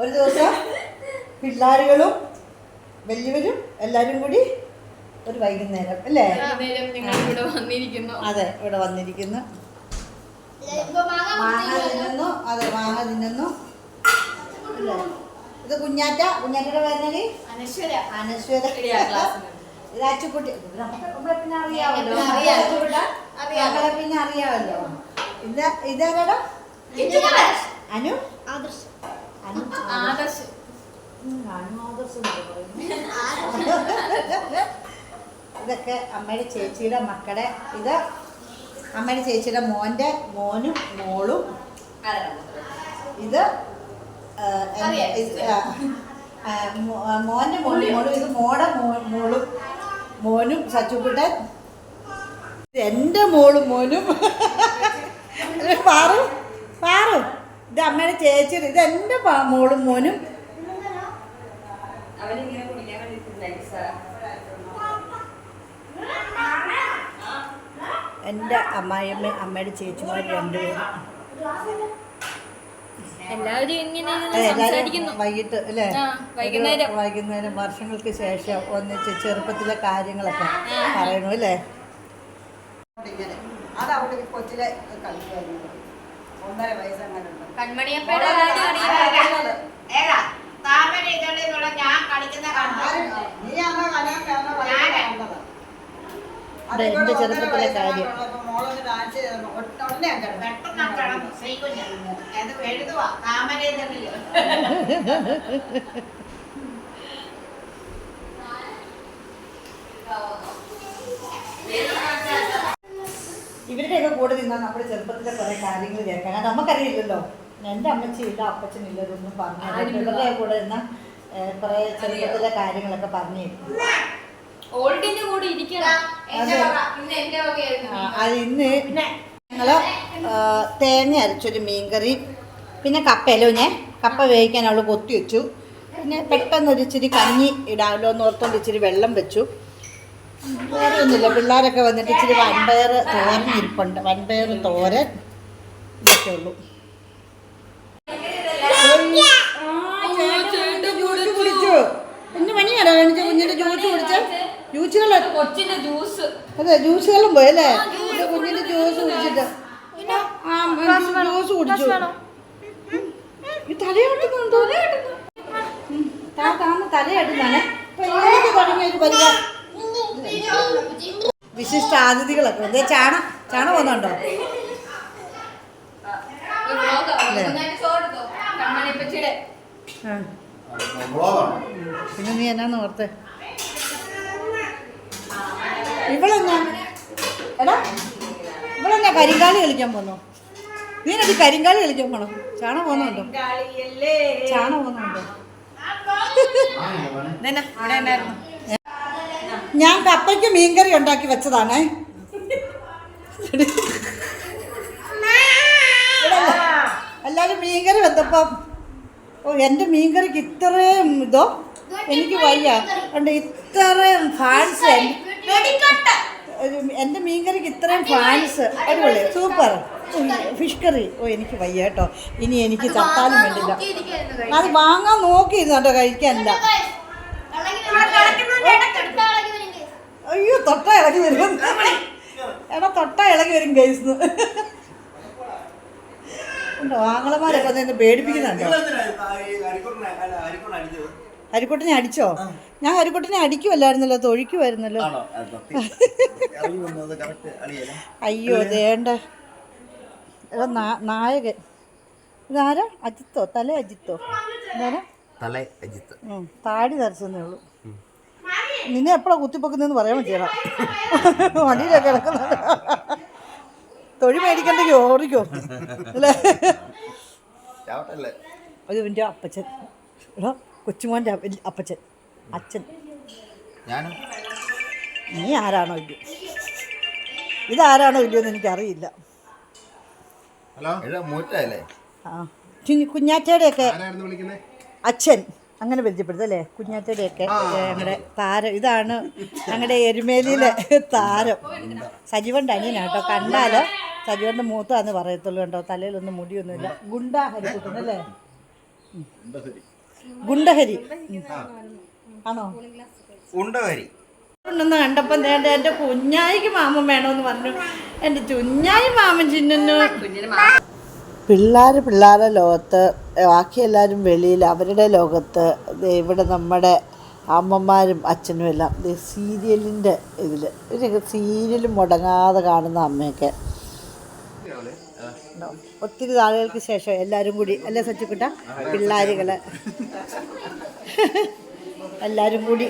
ഒരു ദിവസം പിള്ളേരുകളും വലിയവരും എല്ലാവരും കൂടി ഒരു വൈകുന്നേരം അല്ലേ? വൈകുന്നേരം നിങ്ങൾ ഇവിടെ വന്നിരിക്കുന്നു. അതെ ഇവിടെ വന്നിരിക്കുന്നു. ഇപ്പൊ മാങ്ങ തിന്നുന്നു അതെ മാങ്ങ തിന്നുന്നു. അല്ലേ? ഇത് കുഞ്ഞാറ്റ കുഞ്ഞാറ്റയുടെ പേരണി അനശ്വര. അനശ്വര. ക്ലാസ്സിൽ. ഇത് അച്ചുക്കുട്ടി നമ്മളെ പിന്നെ അറിയാമല്ലോ. മകളെ പിന്നെ അറിയാമല്ലോ. ഇത് ഇതാരടാ അനു? ആദർശ്. ആദർശ്. ഇതൊക്കെ അമ്മയുടെ ചേച്ചിയുടെ മക്കളെ ഇത്. അമ്മയുടെ ചേച്ചിയുടെ മോന്റെ മോനും മോളും. ഇത് മോന്റെ മോളും മോളും. ഇത് മോടെ മോളും. മോനും സച്ചുക്കുട്ടൻ. എന്റെ എന്റെ മോളും മോനും. പാറു പാറു ഇത് അമ്മയുടെ ചേച്ചി ഇത് എന്റെ മോളും മോനും. എന്റെ അമ്മായിയമ്മ അമ്മയുടെ ചേച്ചിമാർ രണ്ടുപേരും. എല്ലാവരും ഇങ്ങനെ വൈകിട്ട് അല്ലേ? ആ, വൈകുന്നേരം. വൈകുന്നേരം വർഷങ്ങൾക്ക് ശേഷം ഒന്നിച്ച് ചെറുപ്പത്തിലെ കാര്യങ്ങളൊക്കെ പറയണു അല്ലേ? അതവിടെ കൊച്ചിലെ കളിക്കുമായിരുന്നു ഒന്നര ഏതാ? ഞാൻ കളിക്കുന്ന നീ അമ്മ കലയാണോ ഞാൻ. അതെ, എന്റെ ചെറുപ്പത്തിലെ കാര്യം. മോളൊന്ന് ഇവരുടെയൊക്കെ കൂടെ നിന്നാൽ നമ്മുടെ ചെറുപ്പത്തിലെ കുറെ കാര്യങ്ങൾ കേൾക്കാൻ. കാരണം നമുക്കറിയില്ലല്ലോ. എന്റെ അമ്മച്ചിയില്ല അപ്പച്ചനില്ല ഇതൊന്നും പറഞ്ഞു. ഇവരുടെ കൂടെ നിന്നാൽ കുറെ ചെറുപ്പത്തിലെ കാര്യങ്ങളൊക്കെ പറഞ്ഞു. ഓൾഡിന്റെ കൂടെ ഇരിക്കണം? അതെ. ഇന്ന് അത് ഞങ്ങൾ തേങ്ങ അരച്ചൊരു മീൻകറി. പിന്നെ കപ്പയല്ലോ ഞാൻ കപ്പ വേവിക്കാൻ അവൾ കൊത്തി വെച്ചു. പിന്നെ പെട്ടെന്ന് ഒരിച്ചിരി കഞ്ഞി ഇടാമല്ലോ എന്ന് ഓർത്തുകൊണ്ട് ഇച്ചിരി വെള്ളം വെച്ചു. വേറെ ഒന്നുമില്ല പിള്ളേരൊക്കെ വന്നിട്ട് ഇച്ചിരി വൻപയർ തോരൻ ഇരിപ്പുണ്ട്. വൻപയർ തോരൻ ഇതൊക്കെ ഉള്ളൂ. മണിയാണോ കാണിച്ച കുഞ്ഞിന്റെ ജ്യൂസ് കുടിച്ച. ജ്യൂസുകൾ കൊച്ചിന്റെ ജ്യൂസ്. അതെ ജ്യൂസുകളും പോയി അല്ലേ? കുഞ്ഞിന്റെ ജ്യൂസ് കുടിച്ചിട്ട്. ജ്യൂസ് കുടിച്ചു. തലയാട്ടുന്നുണ്ടോ? തലയാട്ടുന്നാണേ ഇപ്പൊ ഏത് തുടങ്ങിയ ഒരു പരിപാടി വിശിഷ്ട അതിഥികളൊക്കെ. ഉണ്ട് ചാണ ചാണ പോകുന്നുണ്ടോ. പിന്നെ നീ എന്നാന്ന് ഓർത്ത്? ഇവളെന്നാ? എടാ ഇവളെന്നാ കരിങ്കാലി കളിക്കാൻ പോന്നോ? നീ എനിക്ക് കരിങ്കാലി കളിക്കാൻ പോണോ? ചാണ പോകുന്നുണ്ടോ? ചാണ പോകുന്നുണ്ടോ? ഞാൻ കപ്പയ്ക്ക് മീൻകറി ഉണ്ടാക്കി വെച്ചതാണേ എല്ലാവരും മീൻകറി വെച്ചപ്പം ഓ എന്റെ മീൻകറിക്ക് ഇത്രയും ഇതോ എനിക്ക് വയ്യ ഉണ്ട് ഇത്രയും ഫാൻസ് എന്റെ മീൻകറിക്ക് ഇത്രയും ഫാൻസ് അടിപൊളി സൂപ്പർ ഫിഷ് കറി ഓ എനിക്ക് വയ്യ കേട്ടോ ഇനി എനിക്ക് തത്താലും വേണ്ടില്ല അത് വാങ്ങാൻ നോക്കിയിരുന്നു കേട്ടോ കഴിക്കാനില്ല അയ്യോ തൊട്ട ഇളകി വരും. എടാ തൊട്ട ഇളകി വരും ഗൈസ് ഉണ്ടോ? ആങ്ങളമാരൊക്കെ നിന്ന് പേടിപ്പിക്കുന്നുണ്ടോ? ഹരിക്കുട്ടനെ അടിച്ചോ? ഞാൻ ഹരിക്കുട്ടനെ അടിക്കുമല്ലായിരുന്നല്ലോ തൊഴിക്കുമായിരുന്നല്ലോ അയ്യോ ദേണ്ട എടാ നായകൻ. ഇതാരാ? അജിത്തോ തല അജിത്തോ. എന്താ തല അജിത്ത്. താടി നരച്ചെന്നേ ഉള്ളൂ. നിന്നെ എപ്പോഴാ കുത്തിപ്പൊക്കുന്നതെന്ന് പറയാൻ പറ്റിയടാ. വണ്ടിയിലൊക്കെ കിടക്കുന്നത്. തൊഴി മേടിക്കണ്ടെങ്കിൽ ഓടിക്കോ. അല്ലേ? അത് എന്റെ അപ്പച്ചൻ. എടാ കൊച്ചുമോന്റെ അപ്പച്ചൻ. അച്ഛൻ. നീ ആരാണോ ഇല്ലയോ? ഇതാരാണോ ഇല്ലയോ എന്ന് എനിക്കറിയില്ല. ഹലോ? ആ. കുഞ്ഞ് കുഞ്ഞാറ്റയുടെയൊക്കെ അച്ഛൻ. അങ്ങനെ പരിചയപ്പെടുത്തല്ലേ കുഞ്ഞാറ്റയുടെയൊക്കെ ഞങ്ങളുടെ താരം ഇതാണ് ഞങ്ങളുടെ എരുമേലിയിലെ താരം. സജീവന്റെ അനിയനാട്ടോ കണ്ടാലോ? സജീവന്റെ മൂത്താന്ന് പറയത്തുള്ളൂ കേട്ടോ തലയിലൊന്നും മുടിയൊന്നുമില്ല. ഗുണ്ട ഹരിക്കുട്ടൻ അല്ലേ? ഗുണ്ടഹരി. ആണോ? ഗുണ്ടഹരി. ഉണ്ടെന്ന് കണ്ടപ്പം തേണ്ട എന്റെ കുഞ്ഞായിക്ക് മാമൻ വേണമെന്ന് പറഞ്ഞു. എന്റെ ചുഞ്ഞായി മാമൻ ചിന്നു പിള്ളേർ പിള്ളേരുടെ ലോകത്ത് ബാക്കി എല്ലാവരും വെളിയിൽ അവരുടെ ലോകത്ത് ഇവിടെ നമ്മുടെ അമ്മമാരും അച്ഛനും എല്ലാം സീരിയലിന്റെ ഇതിൽ സീരിയൽ മുടങ്ങാതെ കാണുന്ന അമ്മയൊക്കെ? ഒത്തിരി നാളുകൾക്ക് ശേഷം എല്ലാവരും കൂടി അല്ലേ സച്ചിക്കുട്ട പിള്ളേരുകൾ എല്ലാവരും കൂടി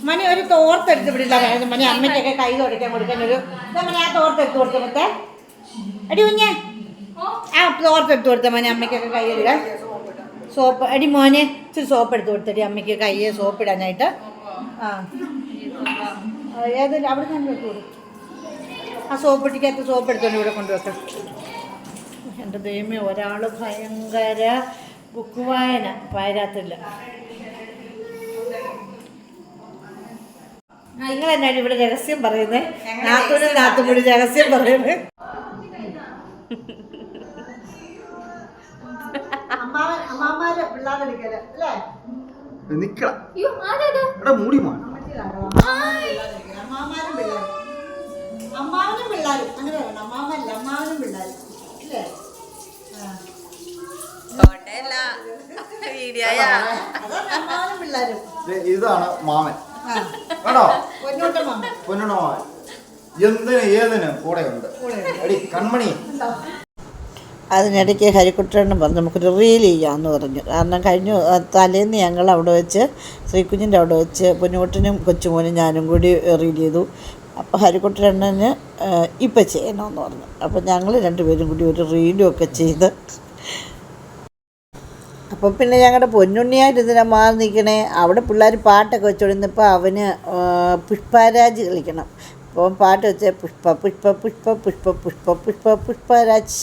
മണി ഒരു തോർത്തെടുത്ത് വിടില്ലായിരുന്നു മണി അമ്മയ്ക്കൊക്കെ കൈ തുടയ്ക്കാൻ കൊടുക്കാൻ ഒരു മണി ആ തോർത്തെടുത്ത് കൊടുത്ത മറ്റേ അടി കുഞ്ഞെ. ആ തോർത്തെടുത്ത് കൊടുത്ത മണി അമ്മയ്ക്കൊക്കെ കൈ ഇടുക. സോപ്പ് അടി മോനെ ഇച്ചിരി സോപ്പ് എടുത്ത് കൊടുത്തടി അമ്മയ്ക്ക് കയ്യെ സോപ്പ് ഇടാനായിട്ട്. ആ. ഏത് അവിടെ എടുത്ത് കൊടുക്കും. ആ സോപ്പ് ഇട്ടിക്കകത്ത് സോപ്പ് എടുത്തോണ്ട് ഇവിടെ കൊണ്ടുവെക്കാം എന്റെ ദൈവമേ ഒരാൾ ഭയങ്കര ബുക്ക് വായന. വായനാത്തില്ല. നിങ്ങൾ എന്നാണ് ഇവിടെ രഹസ്യം പറയുന്നത് നാത്തൂനും നാത്തും കൂടി രഹസ്യം പറയുന്നത് അമ്മാവനും പിള്ളേരും. അങ്ങനെ വേണം അമ്മാവല്ല അമ്മാവനും പിള്ളേരും. അല്ലേ ഇതാണ് മാമൻ. കേട്ടോ എന്തിന് ഏതിന് കൺമണി. അതിനിടയ്ക്ക് ഹരിക്കുട്ടനും പറഞ്ഞു നമുക്കൊരു റീൽ ചെയ്യാമെന്ന് പറഞ്ഞു. കാരണം കഴിഞ്ഞ തലേന്ന് ഞങ്ങൾ അവിടെ വെച്ച് ശ്രീകുഞ്ഞിന്റെ അവിടെ വെച്ച് പൊന്നുകുട്ടനും കൊച്ചുമോനും ഞാനും കൂടി റീൽ ചെയ്തു. അപ്പോൾ ഹരിക്കുട്ടണ്ണന് ഇപ്പം ചെയ്യണമെന്ന് പറഞ്ഞു. അപ്പോൾ ഞങ്ങൾ രണ്ടുപേരും കൂടി ഒരു റീലും ഒക്കെ ചെയ്ത് അപ്പോൾ പിന്നെ ഞങ്ങളുടെ പൊന്നുണ്ണിയായിട്ട് ഇതിനെ മാറി നിൽക്കണേ. അവിടെ പിള്ളേർ പാട്ടൊക്കെ വെച്ചോണ്ടിരുന്നപ്പോൾ അവന് പുഷ്പാരാജ് കളിക്കണം. അപ്പോൾ പാട്ട് വെച്ച പുഷ്പ പുഷ്പ പുഷ്പ പുഷ്പ പുഷ്പ പുഷ്പ പുഷ്പരാജ്.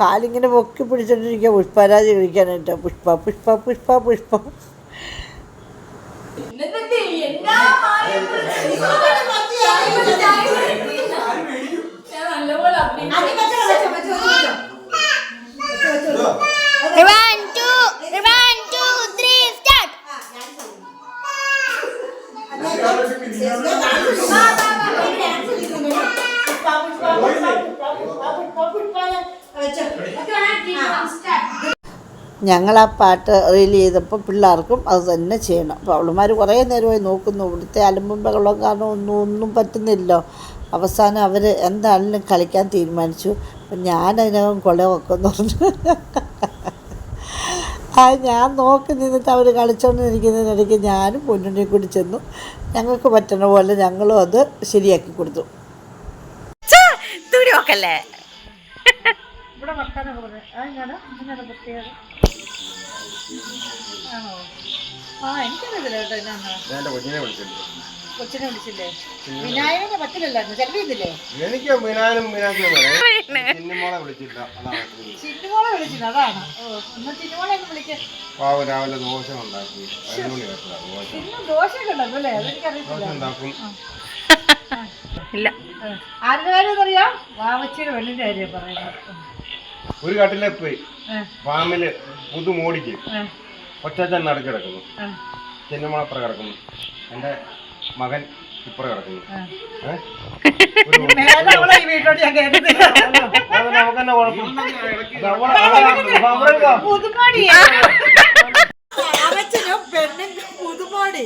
കാലിങ്ങനെ പൊക്കി പിടിച്ചോണ്ടിരിക്കുക പുഷ്പരാജ് കളിക്കാനായിട്ട്. പുഷ്പ പുഷ്പ പുഷ്പ പുഷ്പ. എന്നിട്ട് ഞങ്ങൾ ആ പാട്ട് റീൽ ചെയ്തപ്പോൾ പിള്ളേർക്കും അത് തന്നെ ചെയ്യണം. അപ്പോൾ അവളുമാർ കുറേ നേരമായി നോക്കുന്നു. ഇവിടുത്തെ അലമ്പും ബഹളവും കാരണം ഒന്നും ഒന്നും പറ്റുന്നില്ലല്ലോ. അവസാനം അവർ എന്താണെങ്കിലും കളിക്കാൻ തീരുമാനിച്ചു. അപ്പം ഞാനതിനകം കൊല പറഞ്ഞു ആ ഞാൻ നോക്കി നിന്നിട്ട് അവർ കളിച്ചുകൊണ്ടിരിക്കുന്നതിനിടയ്ക്ക് ഞാനും പൊന്നുണ്ണി കൂടി ചെന്നു. ഞങ്ങൾക്ക് പറ്റണ പോലെ ഞങ്ങളും അത് ശരിയാക്കി കൊടുത്തു. ഇവിടെ വർത്താനൊക്കെ പറഞ്ഞു അതിനാണ് അതിനാണ് പ്രത്യേകത ആണോ? ആ എനിക്കറിയില്ല കേട്ടോ എന്നാ കൊച്ചിനെ കുഞ്ഞിനെ കൊച്ചിനെ വിളിച്ചില്ലേ? വിനായകനെ പറ്റില്ലല്ലായിരുന്നു. ചെലവിന്നില്ലേ എനിക്ക് മീനാക്കും ചിന്നിമോളെ വിളിച്ചില്ല. അതാണ് ചിന്നുമോളെ വിളിച്ചില്ല ചിന്നുമോളെ ഒന്ന് വിളിക്കാം. പാവം രാവിലെ ദോശ ഉണ്ടാക്കി. ദോശയൊക്കെ ഉണ്ടാക്കും അല്ലേ? അതെനിക്കറിയത്തില്ല ദോശ ഉണ്ടാക്കും. ഇല്ല. ആരുടെ കാര്യം അറിയാം വാവച്ചിയുടെ വെള്ളിന്റെ കാര്യം പറയുന്നത്. ഒരു കാട്ടിലെ പോയി. ഫാമിൽ പുതു മോടിക്ക്. ഒറ്റച്ചൻ നടക്കി കിടക്കുന്നു. ആ, അപ്പുറം കിടക്കുന്നു. എന്റെ മകൻ ഇപ്പുറം കിടക്കുന്നു.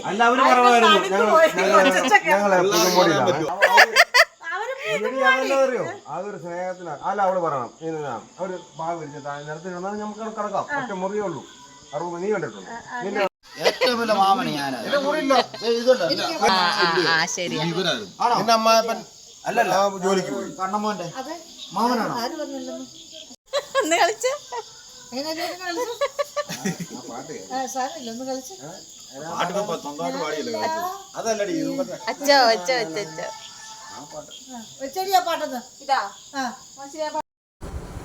അല്ല അവർ പറഞ്ഞു ഞങ്ങൾ ഞങ്ങളെ പുതുമോടിയിലാണ്. ഇവിടെ അതെന്താ അറിയോ? അതൊരു സ്നേഹത്തിനാണ് അല്ല അവൾ പറയണം. അവർ ബാഗ് വിരിച്ചിട്ട് നിരത്തി നമുക്ക് കിടക്കാം ഒറ്റ മുറിയേ ഉള്ളൂ. അറുപത് നീ കണ്ടിട്ടുള്ളൂ നിന്റെ ഏറ്റവും വലിയ മാമന് ഞാൻ ആ ശരിയാ നിന്റെ അമ്മായപ്പൻ അല്ലല്ല. ജോലിക്ക് പോയി. കണ്ണമ്മോന്റെ മാമനാണോ? ഒന്ന് കളിച്ച.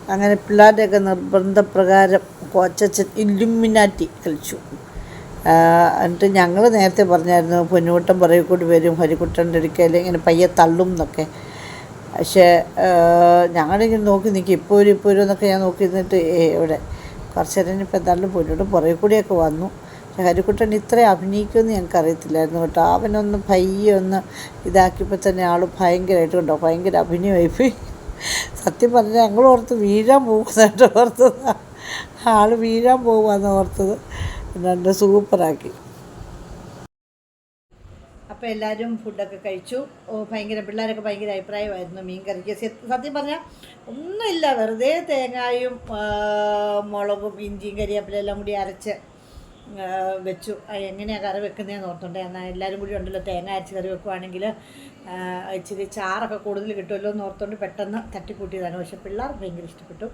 അങ്ങനെ പിള്ളേരുടെയൊക്കെ നിർബന്ധപ്രകാരം കൊച്ചച്ഛൻ ഇല്ലുമിനാറ്റി കളിച്ചു. എന്നിട്ട് ഞങ്ങൾ നേരത്തെ പറഞ്ഞായിരുന്നു പൊന്നുകുട്ടൻ പുറകെ കൂടി വരും ഹരിക്കുട്ടന്റെ അടുക്കൽ ഇങ്ങനെ പയ്യെ തള്ളും എന്നൊക്കെ. പക്ഷേ ഞങ്ങളിങ്ങനെ നോക്കി നിൽക്കും ഇപ്പോഴും ഒരു ഇപ്പോൾ ഒരു എന്നൊക്കെ ഞാൻ നോക്കി നിന്നിട്ട് ഏ ഇവിടെ കുറച്ച് നേരം ഇപ്പം എന്തായാലും പൊന്നുകൂട്ടം പുറകെ കൂടിയൊക്കെ വന്നു. ഹരിക്കുട്ടൻ ഇത്ര അഭിനയിക്കുമെന്ന് ഞങ്ങൾക്ക് അറിയത്തില്ലായിരുന്നു കേട്ടോ. അവനൊന്ന് പയ്യെ ഒന്ന് ഇതാക്കിയപ്പോൾ തന്നെ ആൾ ഭയങ്കരമായിട്ട് കണ്ടോ? ഭയങ്കര അഭിനയമായി പോയി സത്യം പറഞ്ഞാൽ ഞങ്ങൾ ഓർത്ത് വീഴാൻ പോകുന്നതായിട്ട് ഓർത്തത്. ആൾ വീഴാൻ പോകുമെന്ന് ഓർത്തത്. രണ്ട് സൂപ്പറാക്കി. അപ്പോൾ എല്ലാവരും ഫുഡൊക്കെ കഴിച്ചു. ഓ ഭയങ്കര പിള്ളേരൊക്കെ ഭയങ്കര അഭിപ്രായമായിരുന്നു മീൻ കറിക്ക്. സത്യ- പറഞ്ഞാൽ ഒന്നുമില്ല. വെറുതെ തേങ്ങായും മുളകും ഇഞ്ചിയും കരിയാപ്പിലെല്ലാം കൂടി അരച്ച് വെച്ചു. എങ്ങനെയാണ് കറി വെക്കുന്നതെന്ന് ഓർത്തുണ്ട് എന്നാൽ എല്ലാവരും കൂടി ഉണ്ടല്ലോ തേങ്ങ അരച്ച് കറി വെക്കുവാണെങ്കിൽ ഇച്ചിരി ചാറൊക്കെ കൂടുതൽ കിട്ടുമല്ലോ എന്ന് ഓർത്തുകൊണ്ട് പെട്ടെന്ന് തട്ടിക്കൂട്ടിയതാണ്. പക്ഷെ പിള്ളേർ ഭയങ്കര ഇഷ്ടപ്പെട്ടു.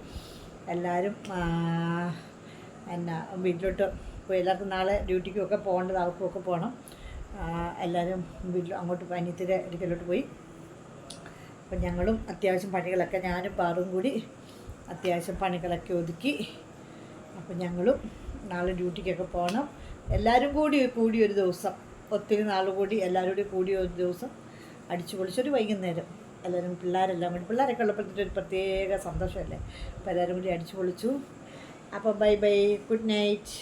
എല്ലാവരും എന്നാ വീട്ടിലോട്ട് പോയി. എല്ലാവർക്കും നാളെ ഡ്യൂട്ടിക്കും ഒക്കെ പോകേണ്ടത് അവർക്കും ഒക്കെ പോകണം. എല്ലാവരും വീട്ടിൽ അങ്ങോട്ട് പനിത്തിരെ ഇടുക്കലോട്ട് പോയി. അപ്പം ഞങ്ങളും അത്യാവശ്യം പണികളൊക്കെ ഞാനും പാറും കൂടി അത്യാവശ്യം പണികളൊക്കെ ഒതുക്കി. അപ്പം ഞങ്ങളും നാളെ ഡ്യൂട്ടിക്കൊക്കെ പോകണം. എല്ലാവരും കൂടി കൂടി ഒരു ദിവസം ഒത്തിരി നാൾ കൂടി എല്ലാവരും കൂടി കൂടി ഒരു ദിവസം അടിച്ചു പൊളിച്ചൊരു വൈകുന്നേരം. എല്ലാവരും പിള്ളേരെല്ലാം കൂടി പിള്ളേരൊക്കെ ഉള്ളപ്പോഴത്തെ ഒരു പ്രത്യേക സന്തോഷമല്ലേ? അപ്പോൾ എല്ലാവരും കൂടി അടിച്ചു പൊളിച്ചു. അപ്പോൾ ബൈ ബൈ ഗുഡ് നൈറ്റ്.